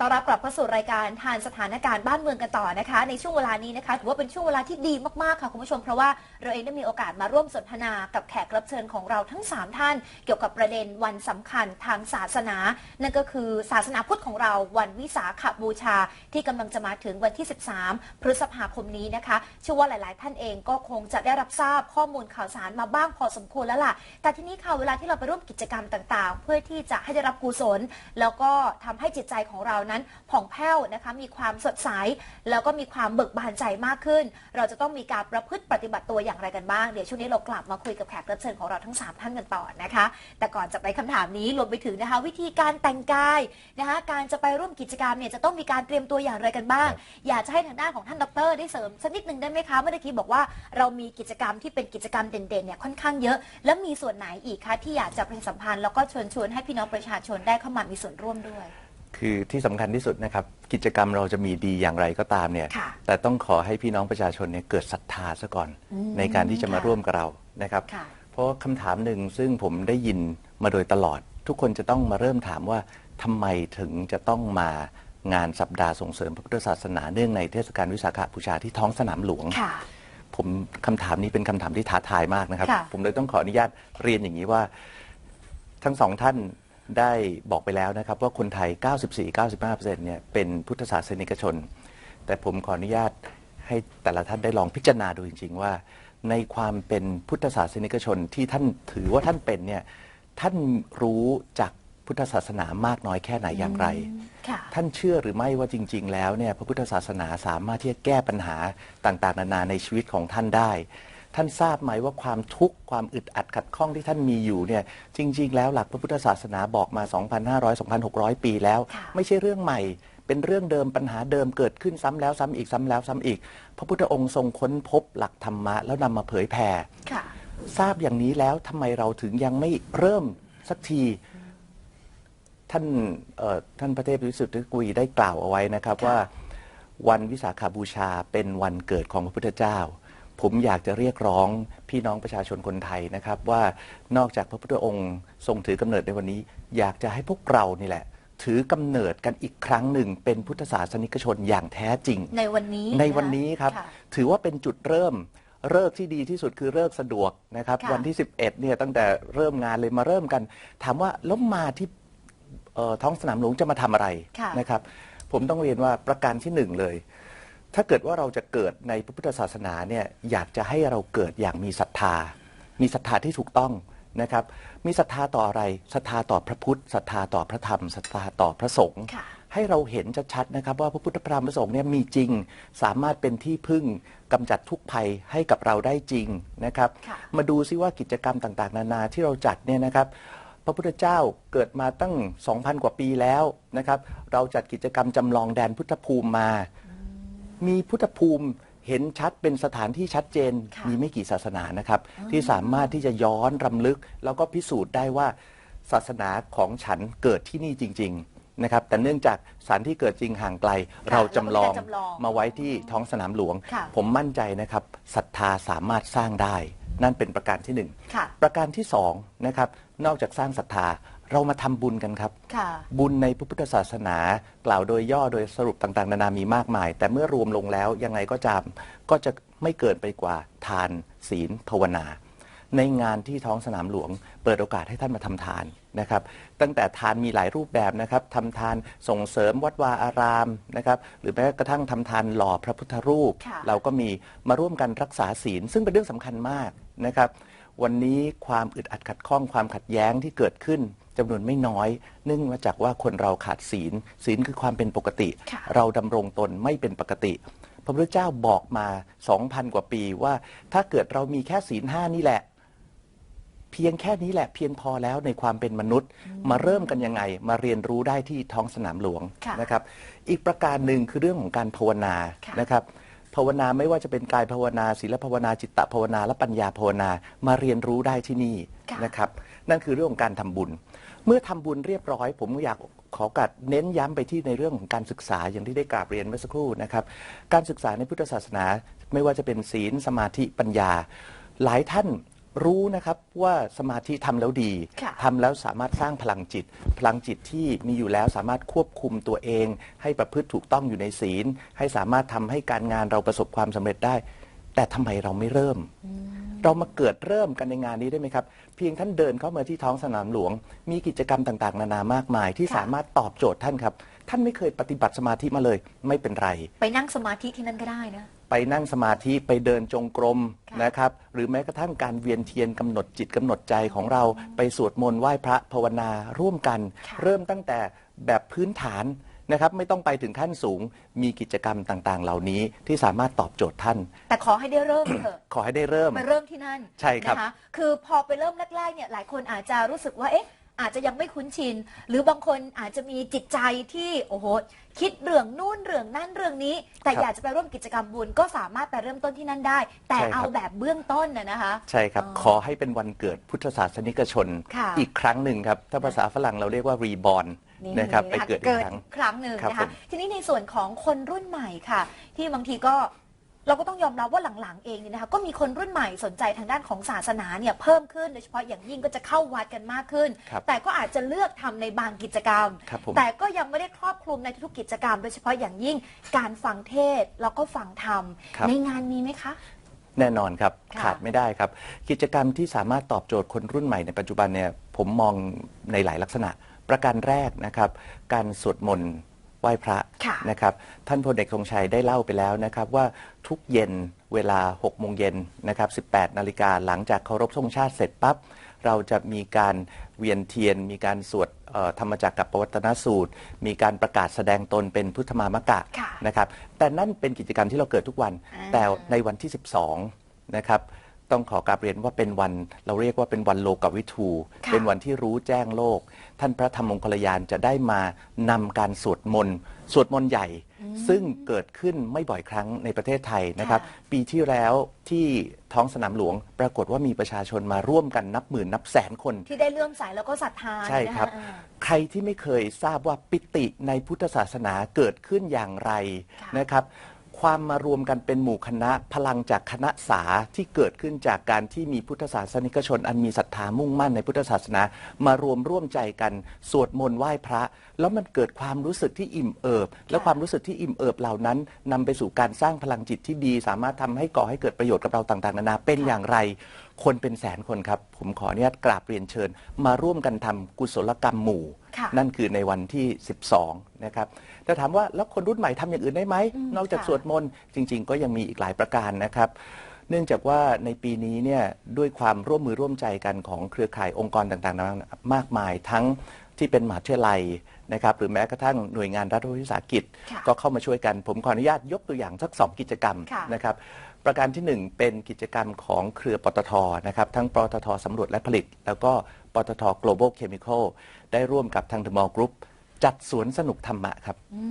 ต้อนรับกลับเข้าสู่รายการทานสถานการณ์บ้านเมืองกันต่อนะคะ ในช่วงเวลานี้นะคะถือว่าเป็นช่วงเวลาที่ดีมากๆค่ะคุณผู้ชมเพราะว่าเราเองได้มีโอกาสมาร่วมสนทนากับแขกรับเชิญของเราทั้ง 3 ท่าน เกี่ยวกับประเด็นวันสำคัญทางศาสนา นั่นก็คือศาสนาพุทธของเราวันวิสาขบูชา ที่กำลังจะมาถึงวันที่ 13 พฤษภาคมนี้นะคะเชื่อว่าหลาย ๆ ท่านเองก็คงจะได้รับทราบข้อมูลข่าวสารมาบ้างพอสมควรแล้วล่ะ แต่ที่นี้ค่ะเวลาที่เราไปร่วมกิจกรรมต่าง ๆ เพื่อที่จะให้ได้รับกุศลแล้วก็ทำให้จิตใจของเรานั้นผ่องแผ้วนะคะมีความสดใส แล้วก็มีความเบิกบานใจมากขึ้น เราจะต้องมีการประพฤติปฏิบัติตัวอย่างไรกันบ้าง เดี๋ยวช่วงนี้เรากลับมาคุยกับแขกรับเชิญของเราทั้ง 3 ท่านกันต่อนะคะ แต่ก่อนจะไปคำถามนี้รวมไปถึงนะคะวิธีการแต่งกายนะคะการจะไปร่วมกิจกรรมเนี่ยจะต้องมีการเตรียมตัวอย่างไรกันบ้าง อยากจะให้ทางด้านของท่านดร ได้เสริมสักนิดหนึ่งได้ไหมคะเมื่อกี้บอกว่าเรามีกิจกรรมที่เป็นกิจกรรมเด่นๆเนี่ยค่อนข้างเยอะ แล้วมีส่วนไหนอีกคะที่อยากจะประชาสัมพันธ์แล้วก็เชิญชวนให้พี่น้องประชาชนได้เข้ามามีส่วนร่วมด้วย คือที่สำคัญที่สุดนะครับ กิจกรรมเราจะมีดีอย่างไรก็ตามเนี่ยค่ะแต่ต้องขอให้พี่น้องประชาชนเนี่ยเกิดศรัทธาซะก่อนอืมในการที่จะมาค่ะร่วมกับเรานะครับค่ะเพราะคำถามหนึ่งซึ่งผมได้ยินมาโดยตลอด ทุกคนจะต้องมาเริ่มถามว่าทำไมถึงจะต้องมางานสัปดาห์ส่งเสริมพระพุทธศาสนาเนื่องในเทศกาลวิสาขบูชาที่ท้องสนามหลวงค่ะผมคำถามนี้เป็นคำถามที่ท้าทายมากนะครับค่ะผมเลยต้องขออนุญาตเรียนอย่างนี้ว่า ทั้งสองท่าน ได้บอกไปแล้วนะครับ ว่าคนไทย 94-95%เนี่ยเป็นพุทธศาสนิกชน แต่ผมขออนุญาตให้แต่ละท่านได้ลองพิจารณาดูจริง ๆ ว่า ในความเป็นพุทธศาสนิกชนที่ท่านถือว่าท่านเป็นเนี่ยท่านรู้จากพุทธศาสนามากน้อยแค่ไหนอย่างไรค่ะท่านเชื่อหรือไม่ว่าจริง ๆ แล้วเนี่ยพระพุทธศาสนาสามารถที่จะแก้ปัญหาต่างๆ นานาในชีวิตของท่านได้ ท่านทราบไหมว่าความทุกข์ความอึดอัดขัดข้องที่ท่านมีอยู่เนี่ยจริง ๆ แล้วหลักพระพุทธศาสนาบอกมา 2,500 2,600 ปีแล้วค่ะไม่ใช่เรื่องใหม่เป็นเรื่องเดิมปัญหาเดิมเกิดขึ้นซ้ำแล้วซ้ำอีกซ้ำแล้วซ้ำอีก พระพุทธองค์ทรงค้นพบหลักธรรมะ แล้วนำมาเผยแผ่ค่ะทราบอย่างนี้แล้วทำไมเราถึงยังไม่เริ่มสักที ท่านเอ่อท่านพระเทพวิสุทธิกุยได้กล่าวเอาไว้นะครับค่ะว่า วันวิสาขาบูชาเป็นวันเกิดของพระพุทธเจ้า ผมอยากจะเรียกร้องพี่น้องประชาชนคนไทยนะครับว่านอกจากพระพุทธองค์ทรงถือกำเนิดในวันนี้ อยากจะให้พวกเรานี่แหละ ถือกำเนิดกันอีกครั้งหนึ่ง เป็นพุทธศาสนิกชนอย่างแท้จริง ในวันนี้ในวันนี้ครับค่ะถือว่าเป็นจุดเริ่มเลิกษ์ที่ดีที่สุดคือเลิกษ์สะดวกนะครับค่ะวันที่ 11เนี่ยตั้งแต่เริ่มงานเลยมาเริ่มกัน ถามว่าแล้วมาที่เอ่อท้องสนามหลวงจะมาทำอะไรค่ะนะครับ ผมต้องเรียนว่าประการที่หนึ่งเลย ถ้าเกิดว่าเราจะเกิดในพระพุทธศาสนาเนี่ยอยากจะให้เราเกิดอย่างมีศรัทธา มีศรัทธาที่ถูกต้องนะครับ มีศรัทธาต่ออะไรศรัทธาต่อพระพุทธศรัทธาต่อพระธรรมศรัทธาต่อพระสงฆ์ค่ะให้เราเห็นชัดๆนะครับ ว่าพระพุทธพระธรรมพระสงฆ์เนี่ยมีจริง สามารถเป็นที่พึ่งกำจัดทุกภัยให้กับเราได้จริงนะครับค่ะมาดูซิว่ากิจกรรมต่างๆ นานาที่เราจัดเนี่ยนะครับพระพุทธเจ้าเกิดมาตั้ง 2,000 กว่าปีแล้วนะครับ เราจัดกิจกรรมจำลองแดนพุทธภูมิมา มีพุทธภูมิเห็นชัดเป็นสถานที่ชัดเจน ค่ะมีไม่กี่ศาสนานะครับ ที่สามารถที่จะย้อนรำลึก แล้วก็พิสูจน์ได้ว่าศาสนาของฉันเกิดที่นี่จริง ๆ นะครับ แต่เนื่องจากสถานที่เกิดจริงห่างไกล เราจำลองเราก็จะจำลองมาไว้ที่ท้องสนามหลวง ค่ะ ผมมั่นใจนะครับศรัทธาสามารถสร้างได้ นั่นเป็นประการที่หนึ่งค่ะ ประการที่สองนะครับนอกจากสร้างศรัทธาเรามาทำบุญกันครับ ค่ะ บุญในพระพุทธศาสนา กล่าวโดยย่อโดยสรุปต่างๆ นานามีมากมาย แต่เมื่อรวมลงแล้วยังไงก็จำก็จะไม่เกินไปกว่าทานศีลภาวนา ในงานที่ท้องสนามหลวง เปิดโอกาสให้ท่านมาทำทานนะครับ ตั้งแต่ทานมีหลายรูปแบบนะครับทำทานส่งเสริมวัดวาอารามนะครับหรือแม้กระทั่งทำทานหล่อพระพุทธรูป ค่ะ เราก็มีมาร่วมกันรักษาศีล ซึ่งเป็นเรื่องสำคัญมาก นะครับ วันนี้ความอึดอัดขัดข้องความขัดแย้งที่เกิดขึ้นจำนวนไม่น้อย เนื่องมาจากว่าคนเราขาดศีล ศีลคือความเป็นปกติค่ะเราดำรงตนไม่เป็นปกติ พระพุทธเจ้าบอกมา 2,000 กว่าปีว่า ถ้าเกิดเรามีแค่ศีลห้านี่แหละ เพียงแค่นี้แหละเพียงพอแล้วในความเป็นมนุษย์ มาเริ่มกันยังไง มาเรียนรู้ได้ที่ท้องสนามหลวงค่ะนะครับ อีกประการหนึ่งคือเรื่องของการภาวนาค่ะนะครับ ภาวนาไม่ว่าจะเป็นกายภาวนาศีลภาวนาจิตตภาวนาและปัญญาภาวนามาเรียนรู้ได้ที่นี่ค่ะนะครับนั่นคือเรื่องของการทำบุญ เมื่อทำบุญเรียบร้อย ผมอยากขอกัดเน้นย้ำไปที่ในเรื่องของการศึกษาอย่างที่ได้กราบเรียนเมื่อสักครู่นะครับการศึกษาในพุทธศาสนา ไม่ว่าจะเป็นศีลสมาธิปัญญา หลายท่าน รู้นะครับว่าสมาธิทำแล้วดีค่ะทำแล้วสามารถสร้างพลังจิต พลังจิตที่มีอยู่แล้วสามารถควบคุมตัวเอง ให้ประพฤติถูกต้องอยู่ในศีล ให้สามารถทำให้การงานเราประสบความสำเร็จได้ แต่ทำไมเราไม่เริ่ม เรามาเกิดเริ่มกันในงานนี้ได้ไหมครับ เพียงท่านเดินเข้ามาที่ท้องสนามหลวง มีกิจกรรมต่างๆ นานามากมายที่ค่ะ สามารถตอบโจทย์ท่านครับ ท่านไม่เคยปฏิบัติสมาธิมาเลย ไม่เป็นไร ไปนั่งสมาธิที่นั่นก็ได้นะ ไปนั่งสมาธิไปเดินจงกรมค่ะนะครับหรือแม้กระทั่งการเวียนเทียนกำหนดจิตกำหนดใจของเราไปสวดมนต์ไหว้พระภาวนาร่วมกันค่ะเริ่มตั้งแต่แบบพื้นฐานนะครับไม่ต้องไปถึงขั้นสูงมีกิจกรรมต่างๆ เหล่านี้ที่สามารถตอบโจทย์ท่าน แต่ขอให้ได้เริ่มเถอะขอให้ได้เริ่มไปเริ่มที่นั่นใช่ครับนะคะคือพอไปเริ่มแรกๆเนี่ยหลายคนอาจจะรู้สึกว่าเอ๊ะอาจจะยังไม่คุ้นชิน หรือบางคนอาจจะมีจิตใจที่โอ้โห คิดเรื่องนู่นเรื่องนั่นเรื่องนี้ แต่ครับอยากจะไปร่วมกิจกรรมบุญก็สามารถไปเริ่มต้นที่นั่นได้ แต่ใช่ครับเอาแบบเบื้องต้นนะนะคะ ใช่ครับอ๋อขอให้เป็นวันเกิดพุทธศาสนิกชนค่ะอีกครั้งหนึ่งครับ ถ้าภาษาฝรั่งเราเรียกว่ารีบอ r นะครับไปเกิดอีกครั้งครั้งหนึ่งครับนะผคะมทีนี้ในส่วนของคนรุ่นใหม่ค่ะ ที่บางทีก็ เราก็ต้องยอมรับว่าหลังๆเองเนี่ยนะคะก็มีคนรุ่นใหม่สนใจทางด้านของศาสนาเนี่ยเพิ่มขึ้นโดยเฉพาะอย่างยิ่งก็จะเข้าวัดกันมากขึ้น ครับแต่ก็อาจจะเลือกทำในบางกิจกรรม ครับผม แต่ก็ยังไม่ได้ครอบคลุมในทุกๆกิจกรรม โดยเฉพาะอย่างยิ่งการฟังเทศน์แล้วก็ฟังธรรมครับ ในงานมีไหมคะ แน่นอนครับ ค่ะขาดไม่ได้ครับ กิจกรรมที่สามารถตอบโจทย์คนรุ่นใหม่ในปัจจุบันเนี่ยผมมองในหลายลักษณะ ประการแรกนะครับ การสวดมนต์ ไหว้พระค่ะนะครับ ท่านพลเอกธงชัยได้เล่าไปแล้วนะครับว่าทุกเย็นเวลา 6 โมงเย็นนะครับ 18 นาฬิกาหลังจากเคารพธงชาติเสร็จปั๊บ เราจะมีการเวียนเทียน มีการสวดเอ่อธรรมจักรกับปวัตนสูตร มีการประกาศแสดงตนเป็นพุทธมามกะค่ะนะครับ แต่นั่นเป็นกิจกรรมที่เราเกิดทุกวันอ่าแต่ในวันที่ 12 นะครับ ต้องขอกราบเรียนว่าเป็นวันเราเรียกว่าเป็นวันโลกวิทูค่ะเป็นวันที่รู้แจ้งโลก ท่านพระธรรมมงคลยานจะได้มานำการสวดมนต์สวดมนต์ใหญ่ ซึ่งเกิดขึ้นไม่บ่อยครั้งในประเทศไทยนะครับ ค่ะปีที่แล้วที่ท้องสนามหลวง ปรากฏว่ามีประชาชนมาร่วมกันนับหมื่นนับแสนคน ที่ได้เลื่อมใสแล้วก็ศรัทธาใช่ครับ นะะ ใครที่ไม่เคยทราบว่าปิติในพุทธศาสนาเกิดขึ้นอย่างไรค่ะ นะครับ ความมารวมกันเป็นหมู่คณะพลังจากคณะสาที่เกิดขึ้นจากการที่มีพุทธศาสนิกชน อันมีศรัทธามุ่งมั่นในพุทธศาสนา มารวมร่วมใจกัน สวดมนต์ไหว้พระ แล้วมันเกิดความรู้สึกที่อิ่มเอิบ และความรู้สึกที่อิ่มเอิบเหล่านั้นนำไปสู่การสร้างพลังจิตที่ดี สามารถทำให้ก่อให้เกิดประโยชน์กับเราต่างๆนานาเป็นอย่างไร คนเป็นแสนคนครับ ผมขออนุญาตกราบเรียนเชิญ มาร่วมกันทำกุศลกรรมหมู่ค่ะนั่นคือในวันที่ 12 นะครับแต่ถามว่าแล้วคนรุ่นใหม่ทำอย่างอื่นได้ไหมอืมนอกจากค่ะสวดมนต์จริง ๆ ก็ยังมีอีกหลายประการนะครับเนื่องจากว่าในปีนี้เนี่ยด้วยความร่วมมือร่วมใจกันของเครือข่ายองค์กรต่างๆนามากมายทั้งที่เป็นมหาวิทยาลัยนะครับหรือแม้กระทั่งหน่วยงานรัฐวิสาหกิจค่ะก็เข้ามาช่วยกัน ผมขออนุญาตยกตัวอย่างสักสองกิจกรรมค่ะนะครับ ประการที่หนึ่งเป็นกิจกรรมของเครือปตทนะครับทั้งปตทสำรวจและผลิต แล้วก็ปตท global chemical ได้ร่วมกับทาง The Mall Group จัดสวนสนุกธรรมะครับอื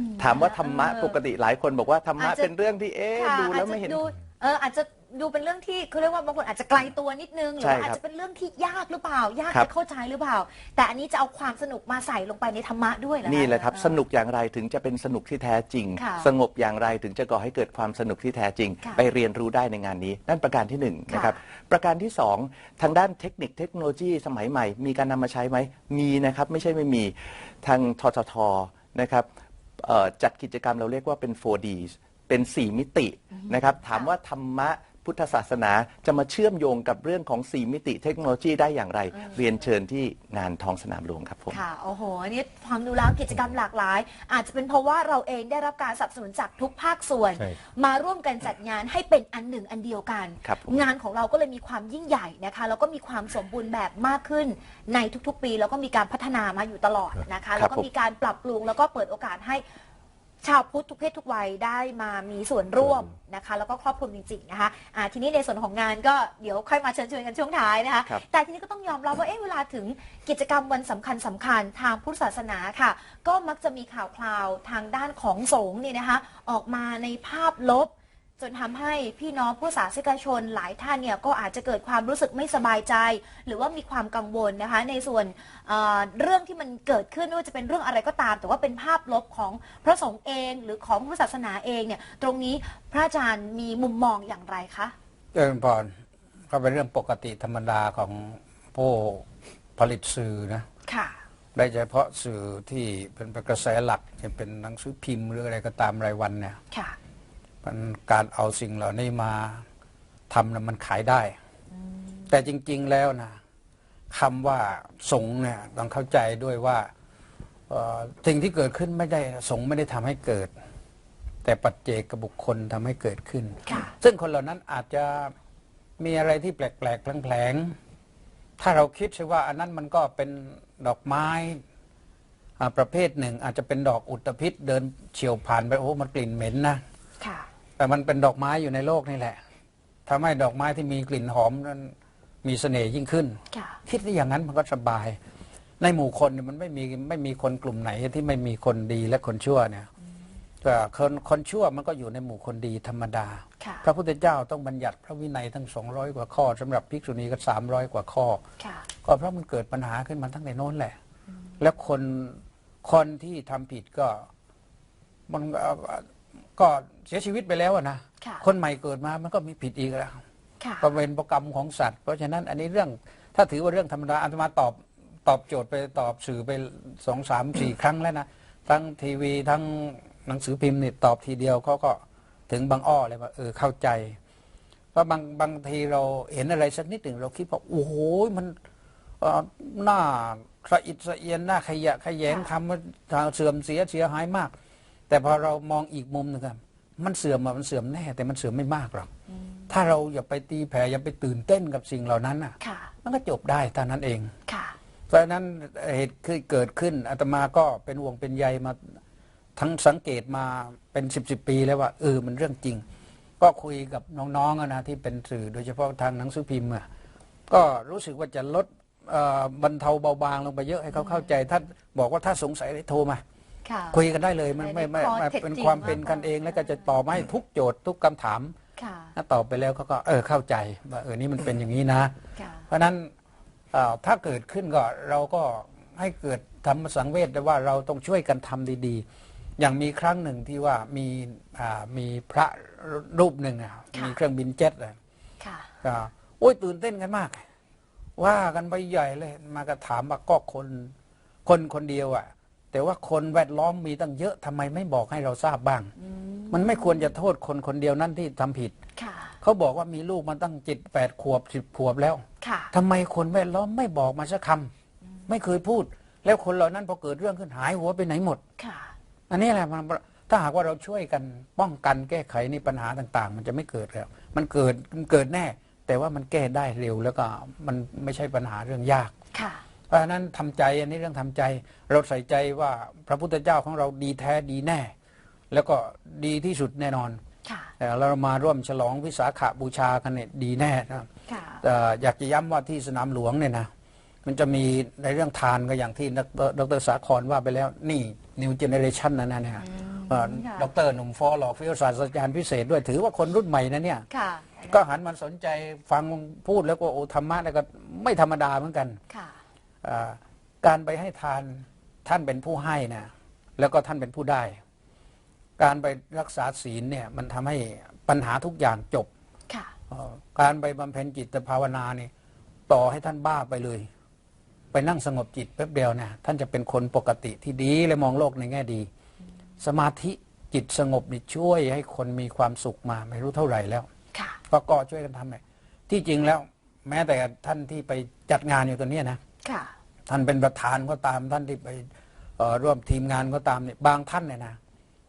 มถามว่าธรรมะปกติหลายคนบอกว่าธรรมะอาจจะเป็นเรื่องที่เอ๊ะค่ะดูแล้วอาจจะไม่เห็นดูเอออาจจะ ดูเป็นเรื่องที่เขาเรียกว่าบางคนอาจจะไกลตัวนิดนึงหรือใช่ว่าครับอาจจะเป็นเรื่องที่ยากหรือเปล่า ยากครับจะเข้าใจหรือเปล่า แต่อันนี้จะเอาความสนุกมาใส่ลงไปในธรรมะด้วยเหรอนี่แหละครับเออสนุกอย่างไรถึงจะเป็นสนุกที่แท้จริงค่ะสงบอย่างไรถึงจะก่อให้เกิดความสนุกที่แท้จริงค่ะไปเรียนรู้ได้ในงานนี้ นั่นประการที่หนึ่งค่ะนะครับประการที่สองทางด้านเทคนิคเทคโนโลยีสมัยใหม่ มีการนำมาใช้ไหมมีนะครับไม่ใช่ไม่มีทางทททนะครับเอ่อจัดกิจกรรมเราเรียกว่าเป็น 4D เป็น 4 มิตินะครับ ถามว่าธรรมะ พุทธศาสนาจะมาเชื่อมโยงกับเรื่องของ 4 มิติเทคโนโลยีได้อย่างไร เรียนเชิญที่งานท้องสนามหลวงครับผม ค่ะ โอ้โหอันนี่ความดูแล้วกิจกรรมหลากหลาย อาจจะเป็นเพราะว่าเราเองได้รับการสนับสนุนจากทุกภาคส่วน ใช่ มาร่วมกันจัดงานให้เป็นอันหนึ่งอันเดียวกัน ครับผม งานของเราก็เลยมีความยิ่งใหญ่นะคะแล้วก็มีความสมบูรณ์แบบมากขึ้นในทุกๆ ปี แล้วก็มีการพัฒนามาอยู่ตลอดนะคะ แล้วก็มีการปรับปรุงแล้วก็เปิดโอกาสให้ ชาวพุทธทุกเพศทุกวัยได้มามีส่วนร่วมนะคะ แล้วก็ครอบคลุมจริงๆนะคะอ่าทีนี้ในส่วนของงานก็เดี๋ยวค่อยมาเชิญชวนกันช่วงท้ายนะคะ ครับ แต่ทีนี้ก็ต้องยอมรับว่าเอ๊ะเวลาถึงกิจกรรมวันสำคัญสำคัญทางพุทธศาสนาค่ะ ก็มักจะมีข่าวคราวทางด้านของสงฆ์เนี่ยนะคะ ออกมาในภาพลบ จนทำให้พี่น้องผู้ศาสนิกชนหลายท่านเนี่ยก็อาจจะเกิดความรู้สึกไม่สบายใจ หรือว่ามีความกังวลนะคะ ในส่วนเอ่อเรื่องที่มันเกิดขึ้นไม่ว่าจะเป็นเรื่องอะไรก็ตาม แต่ว่าเป็นภาพลบของพระสงฆ์เองหรือของพุทธศาสนาเองเนี่ยตรงนี้พระอาจารย์มีมุมมองอย่างไรคะเจริญพรก็เป็นเรื่องปกติธรรมดาของผู้ผลิตสื่อนะค่ะโดยเฉพาะสื่อที่เป็นกระแสหลักจะเป็นหนังสือพิมพ์หรืออะไรก็ตามรายวันเนี่ยค่ะ มันการเอาสิ่งเหล่านี้มาทำนะมันขายได้ แต่จริง ๆแล้วนะคำว่าสงฆ์เนี่ยต้องเข้าใจด้วยว่าเอ่อสิ่งที่เกิดขึ้นไม่ได้สงฆ์ไม่ได้ทำให้เกิด แต่ปัจเจกบุคคลทำให้เกิดขึ้นค่ะซึ่งคนเหล่านั้นอาจจะมีอะไรที่แปลกๆแผลงๆถ้าเราคิดใช่ว่าอันนั้นมันก็เป็นดอกไม้อ่าประเภทหนึ่ง อาจจะเป็นดอกอุตภิษเดินเฉียวผ่านไปโอ้มันกลิ่นเหม็นนะค่ะ แต่มันเป็นดอกไม้อยู่ในโลกนี่แหละทำให้ดอกไม้ที่มีกลิ่นหอมนั้นมีเสน่ห์ยิ่งขึ้นค่ะคิดได้อย่างนั้นมันก็สบาย ในหมู่คนเนี่ยมันไม่มีไม่มีคนกลุ่มไหนที่ไม่มีคนดีและคนชั่วเนี่ยแต่คนคนชั่วมันก็อยู่ในหมู่คนดีธรรมดาค่ะพระพุทธเจ้าต้องบัญญัติพระวินัยทั้ง 200 กว่าข้อสำหรับภิกษุณีก็ 300 กว่าข้อค่ะก็เพราะมันเกิดปัญหาขึ้นมาตั้งแต่โน้นแหละ แล้วคนคนที่ทำผิดก็มันเอ่อ ก็เสียชีวิตไปแล้วอะนะค่ะคนใหม่เกิดมามันก็มีผิดอีกแล้วค่ะก็เป็นประกรรมของสัตว์ เพราะฉะนั้นอันนี้เรื่องถ้าถือว่าเรื่องธรรมดาอาตมาตอบตอบโจทย์ไปตอบสื่อไปสองสามสี่ครั้งแล้วนะทั้งทีวีทั้งหนังสือพิมพ์นี่ตอบทีเดียวเขาก็ถึงบางอ้อเลยว่าเออเข้าใจเพราะบางบางทีเราเห็นอะไรสักนิดหนึ่งเราคิดว่าโอ้โหมันเอ่อหน้าสะอิดสะเอียนหน้าขยะขยงค่ะทำว่าทางเสื่อมเสียเสียหายมาก แต่พอเรามองอีกมุมหนึงครับมันเสื่อมอะมันเสื่อมแน่ แต่มันเสื่อมไม่มากหรอกถ้าเราอย่าไปตีแผ่อย่าไปตื่นเต้นกับสิ่งเหล่านั้นน่ะค่ะ มันก็จบได้เท่านั้นเองค่ะเพราะฉะนั้นเหตุที่เกิดขึ้นอาตมาก็เป็นห่วงเป็นใยมาทั้งสังเกตมาเป็นสิบสิบปีแล้วว่าเออมันเรื่องจริง ก็คุยกับน้องๆอะนะที่เป็นสื่อโดยเฉพาะทางหนังสือพิมพ์อะก็รู้สึกว่าจะลดเอ่อบรรเทาเบาบางลงไปเยอะให้เขาเข้าใจถ้าบอกว่าถ้าสงสัยเลยโทรมา ค่ะ คุยกันได้เลยมันไม่ไม่ข้อไม่เท็จเป็นจริงความเป็นมากกว่ากันเองแล้วก็จะตอบมาให้ทุกโจทย์ทุกคำถามค่ะถ้าตอบไปแล้วเขาก็เออเข้าใจว่าเออนี่มันเป็นอย่างนี้นะ ค่ะ เพราะฉะนั้นเอ่อถ้าเกิดขึ้นก็เราก็ให้เกิดธรรมสังเวชได้ว่าเราต้องช่วยกันทำดีๆ อย่างมีครั้งหนึ่งที่ว่ามีอ่ามีพระรูปหนึ่งอะค่ะมีเครื่องบินเจ็ตอะ ค่ะ ก็โอ้ยตื่นเต้นกันมาก ว่ากันไปใหญ่เลย มากระถามว่าก็คน คนคนเดียวอะ แต่ว่าคนแวดล้อมมีตั้งเยอะทำไมไม่บอกให้เราทราบบ้าง มันไม่ควรจะโทษคนคนเดียวนั่นที่ทำผิด ค่ะเขาบอกว่ามีลูกมาตั้งเจ็ดแปดขวบสิบขวบแล้วค่ะ ทำไมคนแวดล้อมไม่บอกมาสักคำไม่เคยพูด แล้วคนเหล่านั้นพอเกิดเรื่องขึ้นหายหัวไปไหนหมด ค่ะ อันนี้แหละมันถ้าหากว่าเราช่วยกันป้องกันแก้ไขในปัญหาต่าง ๆ มันจะไม่เกิดแล้ว มันเกิดมันเกิดแน่ แต่ว่ามันแก้ได้เร็วแล้วก็มันไม่ใช่ปัญหาเรื่องยาก ค่ะ เพราะฉะนั้นทำใจอันนี้เรื่องทำใจ เราใส่ใจว่าพระพุทธเจ้าของเราดีแท้ดีแน่ แล้วก็ดีที่สุดแน่นอนค่ะแต่เรามาร่วมฉลองวิสาขบูชากันเนี่ยดีแน่นะครับค่ะเอ่ออยากจะย้ำว่าที่สนามหลวงเนี่ยนะมันจะมีในเรื่องทานก็อย่างที่ดรดรสาครว่าไปแล้วนี่นิวเจเนเรชันนะนะเนี่ยเอ่อค่ะดรหนุ่มฟอหลอกฟิวศาสตราจารย์พิเศษด้วยถือว่าคนรุ่นใหม่นะเนี่ยค่ะก็หันมาสนใจฟังพูดแล้วก็โอธรรมะแล้วก็ไม่ธรรมดาเหมือนกันค่ะเอ่อ การไปให้ทานท่านเป็นผู้ให้นะแล้วก็ท่านเป็นผู้ได้ การไปรักษาศีลเนี่ยมันทำให้ปัญหาทุกอย่างจบค่ะเอ่อการไปบำเพ็ญจิตภาวนานี่ต่อให้ท่านบ้าไปเลย ไปนั่งสงบจิตแป๊บเดียวเนี่ยท่านจะเป็นคนปกติที่ดีและมองโลกในแง่ดี สมาธิจิตสงบนี่ช่วยให้คนมีความสุขมาไม่รู้เท่าไหร่แล้วค่ะก็ก็ช่วยกันทำเลยที่จริงแล้ว แม้แต่ท่านที่ไปจัดงานอยู่ตัวเนี้ยนะค่ะ ท่านเป็นประธานก็ตามท่านที่ไปเอ่อร่วมทีมงานก็ตามเนี่ยบางท่านเนี่ยนะ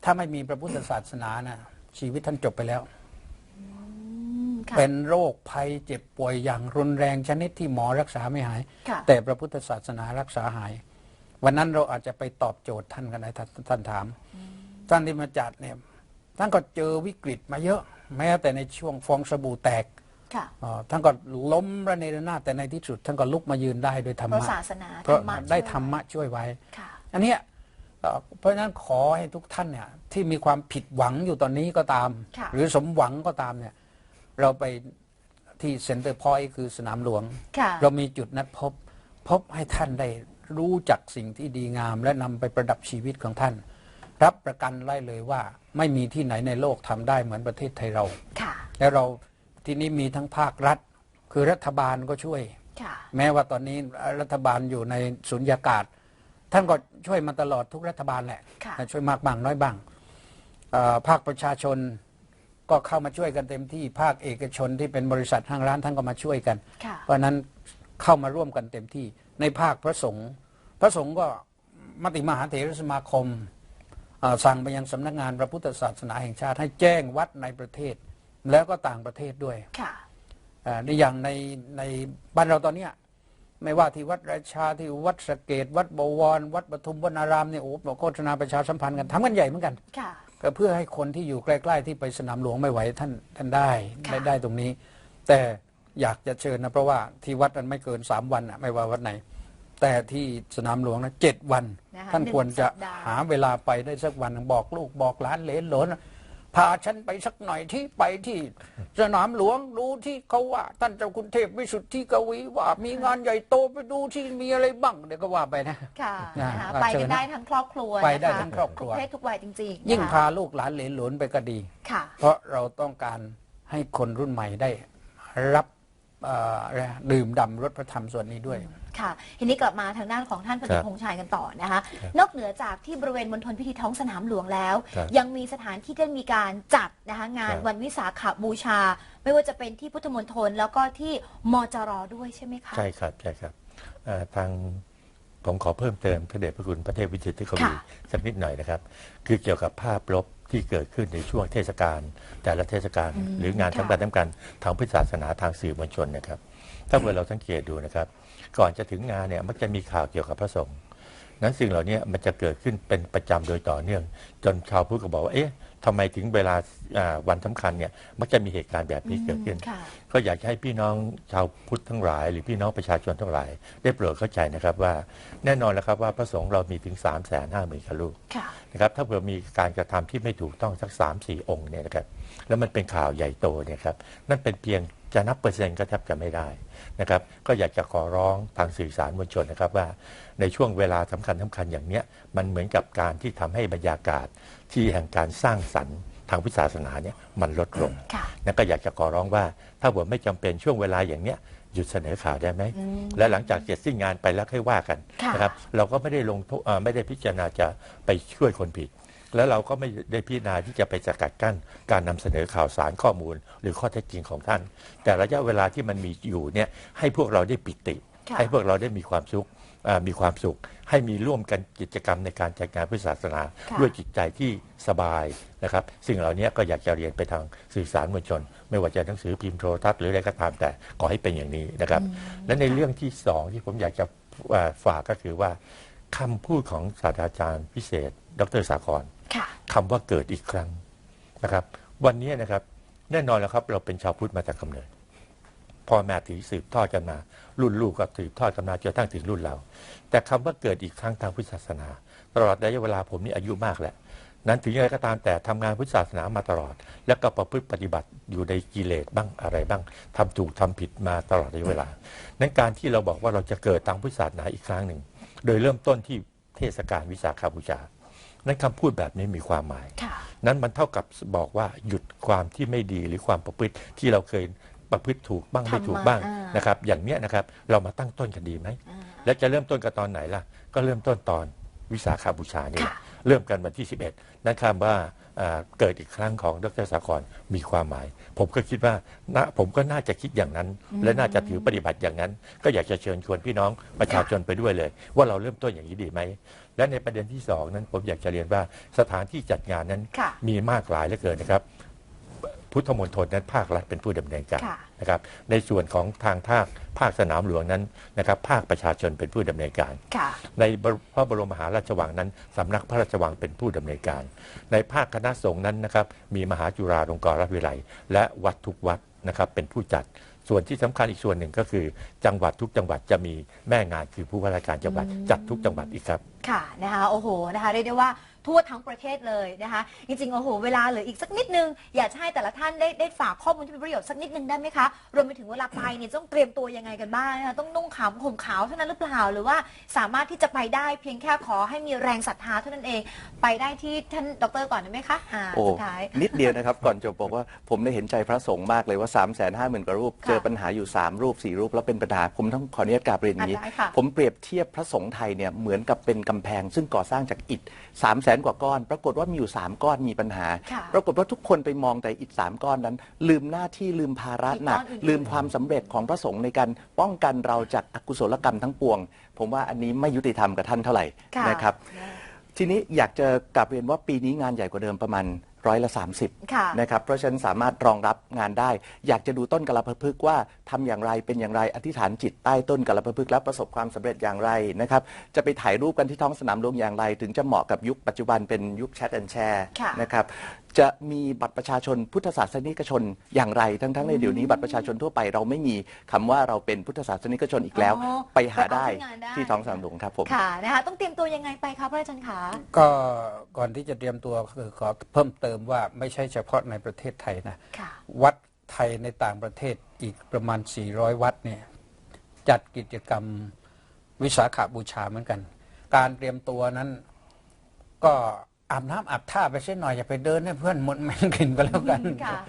ถ้าไม่มีพระพุทธศาสนานะชีวิตท่านจบไปแล้วอืมค่ะเป็นโรคภัยเจ็บป่วยอย่างรุนแรงชนิดที่หมอรักษาไม่หายค่ะแต่พระพุทธศาสนารักษาหาย วันนั้นเราอาจจะไปตอบโจทย์ท่านกันได้ท่านท่านถาม ท่านที่มาจัดเนี่ยท่านก็เจอวิกฤตมาเยอะ แม้แต่ในช่วงฟองสบู่แตก ค่ะเอ่อท่านก็ล้มระเนระนาดแต่ในที่สุด ท่านก็ลุกมายืนได้โดยธรรเพราะมะศาสนาเพราะธรรมะได้ช่วยธรรมะช่วยไว้ ค่ะ อันเนี้ยเอ่อเพราะฉะนั้นขอให้ทุกท่านเนี่ยที่มีความผิดหวังอยู่ตอนนี้ก็ตาม ค่ะ หรือสมหวังก็ตามเนี่ยเราไปที่เซ็นเตอร์พอยต์คือสนามหลวง ค่ะ เรามีจุดนัดพบ พบให้ท่านได้รู้จักสิ่งที่ดีงาม และนำไปประดับชีวิตของท่าน รับประกันไล่เลยว่าไม่มีที่ไหนในโลกทำได้เหมือนประเทศไทยเรา ค่ะ แล้วเรา ที่นี่มีทั้งภาครัฐ คือรัฐบาลก็ช่วยค่ะแม้ว่าตอนนี้รัฐบาลอยู่ในสุญญากาศ ท่านก็ช่วยมาตลอดทุกรัฐบาลแหละค่ะช่วยมากบ้างน้อยบ้างเอ่อภาคประชาชนก็เข้ามาช่วยกันเต็มที่ภาคเอกชนที่เป็นบริษัทห้างร้านท่านก็มาช่วยกันค่ะเพราะฉะนั้นเข้ามาร่วมกันเต็มที่ ในภาคพระสงฆ์พระสงฆ์ก็มติมหาเถรสมาคมเอ่อสั่งไปยังสำนักงานพระพุทธศาสนาแห่งชาติให้แจ้งวัดในประเทศ แล้วก็ต่างประเทศด้วยค่ะอ่าในอย่างในในบ้านเราตอนเนี้ยไม่ว่าที่วัดราชาที่วัดสะเกต วัดบวร วัดปทุมวนารามเนี่ยโอ้โหโฆษณาประชาสัมพันธ์กันทำกันใหญ่เหมือนกันค่ะก็เพื่อให้คนที่อยู่ใกล้ๆที่ไปสนามหลวงไม่ไหวท่านท่านได้ค่ะได้ได้ตรงนี้ แต่อยากจะเชิญนะเพราะว่าที่วัดนั้นไม่เกินสามวันน่ะไม่ว่าวัดไหน แต่ที่สนามหลวงนะเจ็ดวันนะคะท่านหนึ่งควรจะสัปดาห์หาเวลาไปได้สักวันหนึ่งบอกลูกบอกหลานเหลนหลน พาฉันไปสักหน่อยที่ไปที่สนามหลวงดูที่เขาว่า ท่านเจ้าคุณเทพวิสุทธิกวีว่ามีงานใหญ่โตไปดูที่มีอะไรบ้างเดี๋ยวก็ว่าไปนะค่ะนะนะคะอ่าไปเชิกัญนนะได้ทั้งครอบครัวไปได้นะคะทั้งครอบครัวทุกเพศทุกวัยจริงๆ ยิ่งนะคะพาลูกหลานเหลนหลนไปก็ดีค่ะ เพราะเราต้องการให้คนรุ่นใหม่ได้รับเอ่ออะไรนะดื่มด่ำรสพระธรรมส่วนนี้ด้วย ค่ะ ทีนี้กลับมาทางด้านของท่านพลครับพงษ์ชัยกันต่อนะคะ ครับนอกเหนือจากที่บริเวณมณฑลพิธีท้องสนามหลวงแล้ว ครับยังมีสถานที่ที่มีการจัดนะคะงานครับ วันวิสาขบูชา ไม่ว่าจะเป็นที่พุทธมณฑลแล้วก็ที่มจรด้วยใช่ไหมคะ ใช่ครับใช่ครับเอ่อทางผมขอเพิ่มเติมพระเดชพระคุณพระเทพวิจิตรที่เขามีค่ะ สักนิดหน่อยนะครับ คือเกี่ยวกับภาพลบที่เกิดขึ้นในช่วงเทศกาลแต่ละเทศกาลหรืองานสำคัญสำคัญทางพุทธศาสนาทางสื่อมวลชนนะครับ ถ้าเมื่อเราสังเกตดูนะครับ ก่อนจะถึงงานเนี่ยมักจะมีข่าวเกี่ยวกับพระสงฆ์นั้นสิ่งเหล่านี้มันจะเกิดขึ้นเป็นประจำโดยต่อเนื่อง จนชาวพุทธก็บอกว่าเอ๊ะทำไมถึงเวลาอ่าวันสำคัญเนี่ยมักจะมีเหตุการณ์แบบนี้เกิดขึ้นค่ะก็อยากจะให้พี่น้องชาวพุทธทั้งหลาย หรือพี่น้องประชาชนทั้งหลาย ได้โปรดเข้าใจนะครับว่าแน่นอนแล้วครับว่าพระสงฆ์เรามีถึง3ามแสนห้าหมื่นลูกค่ะนะครับถ้าเผื่อมีการกระทำที่ไม่ถูกต้องสัก3ามสี่องค์เนี่ยนะครับแล้วมันเป็นข่าวใหญ่โตเนี่ยครับนั่นเป็นเพียง จะนับเปอร์เซ็นต์ก็แทบจะไม่ได้นะครับก็อยากจะขอร้องทางสื่อสารมวลชนนะครับว่าในช่วงเวลาสำคัญสำคัญอย่างเนี้ยมันเหมือนกับการที่ทำให้บรรยากาศที่แห่งการสร้างสรรค์ทางพุทธศาสนาเนี่ยมันลดลงค่ะนั่นก็อยากจะขอร้องว่า ถ้าผมไม่จำเป็นช่วงเวลาอย่างเนี้ยหยุดเสนอข่าวได้ไหมอืมและหลังจากเสร็จสิ้นงานไปแล้วค่อยว่ากันค่ะนะครับ เราก็ไม่ได้ลงโทษเอ่อไม่ได้พิจารณาจะไปช่วยคนผิด แล้วเราก็ไม่ได้พิจารณาที่จะไปสกัดกั้นการนำเสนอข่าวสารข้อมูล หรือข้อเท็จจริงของท่าน แต่ระยะเวลาที่มันมีอยู่เนี่ยให้พวกเราได้ปิติค่ะให้พวกเราได้มีความสุขเอ่อมีความสุข ให้มีร่วมกันกิจกรรมในการจัดงานพุทธศาสนาค่ะด้วยจิตใจที่สบายนะครับ สิ่งเหล่านี้ก็อยากจะเรียนไปทางสื่อสารมวลชน ไม่ว่าจะหนังสือพิมพ์โทรทัศน์หรืออะไรก็ตามแต่ขอให้เป็นอย่างนี้นะครับ และในเรื่องที่สองที่ผมอยากจะเอ่อฝากก็คือว่าคำพูดของศาสตราจารย์พิเศษ ดรสาคร คำว่าเกิดอีกครั้งนะครับ วันนี้นะครับแน่นอนแล้วครับ เราเป็นชาวพุทธมาจากกำเนิดพ่อแม่ถือสืบทอดกันมา รุ่นลูกก็สืบทอดกันมาจนกระทั่งถึงรุ่นเรา แต่คำว่าเกิดอีกครั้งทางพุทธศาสนา ตลอดระยะเวลาผมนี่อายุมากแล้วนั้นถึงยังไงก็ตามแต่ทำงานพุทธศาสนามาตลอด แล้วก็ประพฤติปฏิบัติอยู่ในกิเลสบ้างอะไรบ้างทำถูกทำผิดมาตลอดระยะเวลา นั้นการที่เราบอกว่าเราจะเกิดทางพุทธศาสนาอีกครั้งหนึ่ง โดยเริ่มต้นที่เทศกาลวิสาขบูชา นั้นคำพูดแบบนี้มีความหมาย ค่ะ นั้นมันเท่ากับบอกว่าหยุดความที่ไม่ดีหรือความประพฤติที่เราเคยประพฤติถูกบ้างไม่ถูกบ้างทำมาอ่าน นะครับ อย่างเนี้ยนะครับเรามาตั้งต้นกันดีไหม อ่า และจะเริ่มต้นกันตอนไหนล่ะ ก็เริ่มต้นตอนวิสาขาบูชานี่แหละค่ะ เริ่มกันวันที่ 11นั่นคำว่าอ่าเกิดอีกครั้งของดรสาครมีความหมาย ผมก็คิดว่านะผมก็น่าจะคิดอย่างนั้น และน่าจะถือปฏิบัติอย่างนั้น ก็อยากจะเชิญชวนพี่น้องประชาชนไปด้วยเลย ว่าเราเริ่มต้นอย่างนี้ดีไหมและในประเด็นที่สองนั้นผมอยากจะเรียนว่าสถานที่จัดงานนั้นค่ะมีมากหลายเหลือเกินนะครับ พุทธมณฑลนั้นภาครัฐเป็นผู้ดำเนินการค่ะ นะครับในส่วนของทางภาคภาคสนามหลวงนั้นนะครับภาคประชาชนเป็นผู้ดำเนินการค่ะในพระบรมมหาราชวังนั้นสำนักพระราชวังเป็นผู้ดำเนินการ ในภาคคณะสงฆ์นั้นนะครับมีมหาจุฬาลงกรณราชวิไลยและวัดทุกวัดนะครับเป็นผู้จัดส่วนที่สำคัญอีกส่วนหนึ่งก็คือ จังหวัดทุกจังหวัดจะมีแม่งานคือผู้ว่าราชการจังหวัดจัดทุกจังหวัดอีกครับ ค่ะนะคะโอ้โหนะคะเรียกได้ว่า ทั่วทั้งประเทศเลยนะคะ จริงๆโอ้โหเวลาเหลืออีกสักนิดนึง อยากจะให้แต่ละท่านได้ได้ฝากข้อมูลที่เป็นประโยชน์สักนิดนึงได้ไหมคะรวมไปถึงเวลาไปเนี่ยต้องเตรียมตัวยังไงกันบ้างนะคะต้องนุ่งขาวห่มขาวเท่านั้นหรือเปล่าหรือว่าสามารถที่จะไปได้เพียงแค่ขอให้มีแรงศรัทธาเท่านั้นเอง ไปได้ที่ท่านดรก่อนได้ไหมคะอ่าโอ้สุดท้าย นิดเดียวนะครับ ก่อนจบบอกว่าผมได้เห็นใจพระสงฆ์มากเลยว่า 3 5 0 0 0 0กว่ารูป ค่ะเจอปัญหาอยู่ 3 รูป 4 รูป แล้วเป็นปัญหาผมต้องขออนุญาตกราบเรียนอย่างนี้ อะได้ค่ะ ผมเปรียบเทียบพระสงฆ์ไทยเนี่ยเหมือนกับเป็นกำแพงซึ่งก่อสร้างจากอิฐ3 0 0แสนกว่าก้อน ปรากฏว่ามีอยู่ 3 ก้อนมีปัญหาค่ะปรากฏว่าทุกคนไปมองแต่อิฐ3ก้อนนั้น ลืมหน้าที่ลืมภาระหนักอีกก้อนอื่นลืมความสำเร็จของพระสงฆ์ในการป้องกันเราจากอกุศลกรรมทั้งปวง ผมว่าอันนี้ไม่ยุติธรรมกับท่านเท่าไหร่ค่ะนะครับ ทีนี้อยากจะกลับเรียนว่าปีนี้งานใหญ่กว่าเดิมประมาณ ร้อยละ30ค่ะนะครับเพราะฉะนั้นสามารถรองรับงานได้ อยากจะดูต้นกระพฤกษ์ว่าทำอย่างไรเป็นอย่างไรอธิษฐานจิตใต้ต้นกระพฤกษ์แล้วประสบความสำเร็จอย่างไรนะครับจะไปถ่ายรูปกันที่ท้องสนามหลวงอย่างไร ถึงจะเหมาะกับยุคปัจจุบันเป็นยุคแชทแอนแชร์ค่ะ นะครับ จะมีบัตรประชาชนพุทธศาสนิกชนอย่างไรทั้งๆในเดี๋ยวนี้บัตรประชาชนทั่วไปเราไม่มีคำว่าเราเป็นพุทธศาสนิกชนอีกแล้ว อ๋อไปหาได้ไปเอาที่งานได้ ที่ท้องสนามหลวงครับผม ค่ะนะคะต้องเตรียมตัวยังไงไปคะพระอาจารย์คะก็ก่อนที่จะเตรียมตัวคือขอเพิ่มเติมว่าไม่ใช่เฉพาะในประเทศไทยนะ ค่ะ วัดไทยในต่างประเทศอีกประมาณ 400 วัดเนี่ยจัดกิจกรรมวิสาขาบูชาเหมือนกัน การเตรียมตัวนั้นก็ อาบน้ำอาบท่าไปเส้นหน่อยอย่าไปเดินให้เพื่อนหมดแมงกลิ่นก็แล้วกัน ค่ะ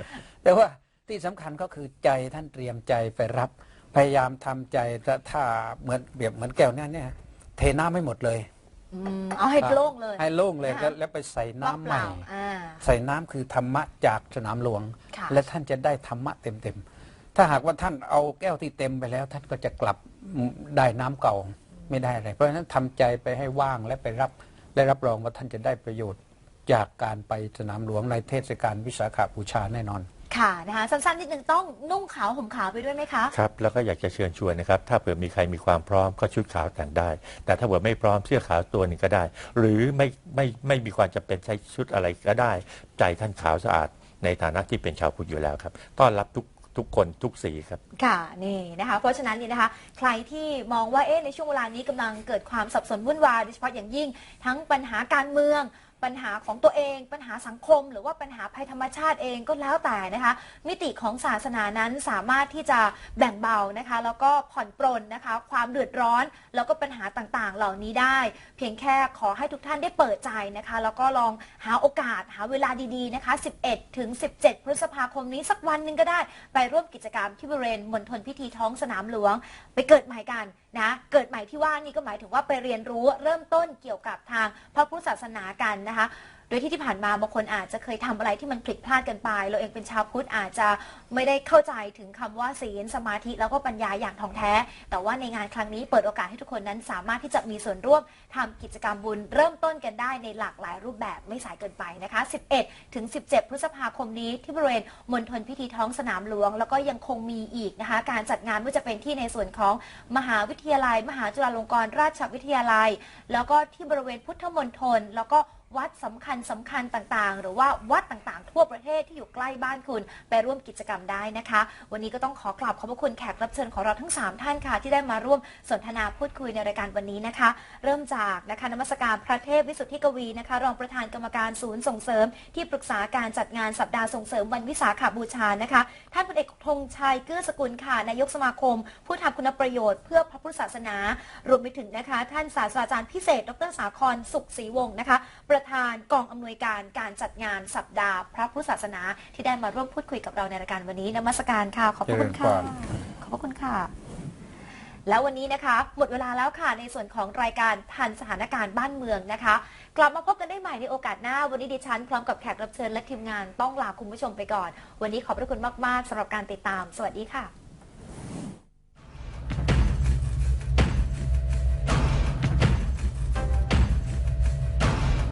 แต่ว่าที่สำคัญก็คือใจท่านเตรียมใจไปรับ พยายามทำใจถ้าถ้าเหมือนเปรียบเหมือนแก้วเนี่ยเนี่ยเทน้ำไม่หมดเลยอืมเอาให้โล่งเลย ให้โล่งเลยนะคะแล้วแล้วไปใส่ว่างน้ำเปใหม่ล่าอ่า ใส่น้ำคือธรรมะจากสนามหลวง ค่ะ และท่านจะได้ธรรมะเต็มๆ ถ้าหากว่าท่านเอาแก้วที่เต็มไปแล้ว ท่านก็จะกลับได้น้ำเก่าไม่ได้อะไร เพราะฉะนั้นทำใจไปให้ว่างและไปรับ และรับรองว่าท่านจะได้ประโยชน์จากการไปสนามหลวงในเทศกาลวิสาขบูชาแน่นอน ค่ะนะคะสั้นๆนิดนึงต้องนุ่งขาวห่มขาวไปด้วยไหมคะ ครับ แล้วก็อยากจะเชิญชวนนะครับ ถ้าเผื่อมีใครมีความพร้อมก็ชุดขาวแต่งได้ แต่ถ้าเผื่อไม่พร้อมเสื้อขาวตัวหนึ่งก็ได้ หรือไม่ไม่ไม่มีความจำเป็นใช้ชุดอะไรก็ได้ ใจท่านขาวสะอาด ในฐานะที่เป็นชาวพุทธอยู่แล้วครับ ต้อนรับทุก ทุกคนทุกสีครับ ค่ะนี่นะคะเพราะฉะนั้นนี่นะคะใครที่มองว่าเอ๊ะในช่วงเวลานี้กำลังเกิดความสับสนวุ่นวายโดยเฉพาะอย่างยิ่ง ทั้งปัญหาการเมือง ปัญหาของตัวเอง ปัญหาสังคม หรือว่าปัญหาภัยธรรมชาติเองก็แล้วแต่นะคะ มิติของศาสนานั้นสามารถที่จะแบ่งเบานะคะ แล้วก็ผ่อนปรนนะคะ ความเดือดร้อนแล้วก็ปัญหาต่างๆ เหล่านี้ได้ เพียงแค่ขอให้ทุกท่านได้เปิดใจนะคะ แล้วก็ลองหาโอกาสหาเวลาดีๆนะคะ 11 ถึง 17 พฤษภาคมนี้สักวันหนึ่งก็ได้ ไปร่วมกิจกรรมที่บริเวณมณฑลพิธีท้องสนามหลวง ไปเกิดใหม่กัน นะเกิดใหม่ที่ว่านี่ก็หมายถึงว่าไปเรียนรู้เริ่มต้นเกี่ยวกับทางพระพุทธศาสนากันนะคะ โดยที่ที่ผ่านมาบางคนอาจจะเคยทำอะไรที่มันผิดพลาดกันไป เราเองเป็นชาวพุทธอาจจะไม่ได้เข้าใจถึงคำว่าศีลสมาธิแล้วก็ปัญญาอย่างท่องแท้ แต่ว่าในงานครั้งนี้เปิดโอกาสให้ทุกคนนั้นสามารถที่จะมีส่วนร่วมทำกิจกรรมบุญ เริ่มต้นกันได้ในหลากหลายรูปแบบไม่สายเกินไปนะคะ 11 ถึง 17 พฤษภาคมนี้ที่บริเวณมณฑลพิธีท้องสนามหลวง แล้วก็ยังคงมีอีกนะคะการจัดงานไม่ว่าจะเป็นที่ในส่วนของมหาวิทยาลัย มหาจุฬาลงกรณราชวิทยาลัย แล้วก็ที่บริเวณพุทธมณฑลแล้วก็ วัดสำคัญสำคัญต่างๆ หรือว่าวัดต่างๆ ทั่วประเทศที่อยู่ใกล้บ้านคุณ ไปร่วมกิจกรรมได้นะคะ วันนี้ก็ต้องขอกราบขอบพระคุณแขกรับเชิญของเราทั้ง 3 ท่านค่ะ ที่ได้มาร่วมสนทนาพูดคุยในรายการวันนี้นะคะ เริ่มจากนะคะนมัสการพระเทพวิสุทธิกวีนะคะ รองประธานกรรมการศูนย์ส่งเสริม ที่ปรึกษาการจัดงานสัปดาห์ส่งเสริมวันวิสาขบูชานะคะ ท่านพลเอกธงชัยเกื้อสกุลค่ะนายกสมาคม ผู้ทำคุณประโยชน์เพื่อพระพุทธศาสนา รวมไปถึงนะคะ ท่านศาสตราจารย์พิเศษ ดรสาครสุขศรีวงศ์นะคะประธานกองอำนวยการการจัดงานสัปดาห์ พระพุทธศาสนาที่ได้มาร่วมพูดคุยกับเราในรายการวันนี้นมัสการค่ะขอบพระคุณเจริค่ะญพรขอบพระคุณค่ะ แล้ววันนี้นะคะ หมดเวลาแล้วค่ะในส่วนของรายการทันสถานการณ์บ้านเมืองนะคะ กลับมาพบกันได้ใหม่ในโอกาสหน้า วันนี้ดิฉันพร้อมกับแขกรับเชิญและทีมงานต้องลาคุณผู้ชมไปก่อน วันนี้ขอบพระคุณมากๆสำหรับการติดตาม สวัสดีค่ะ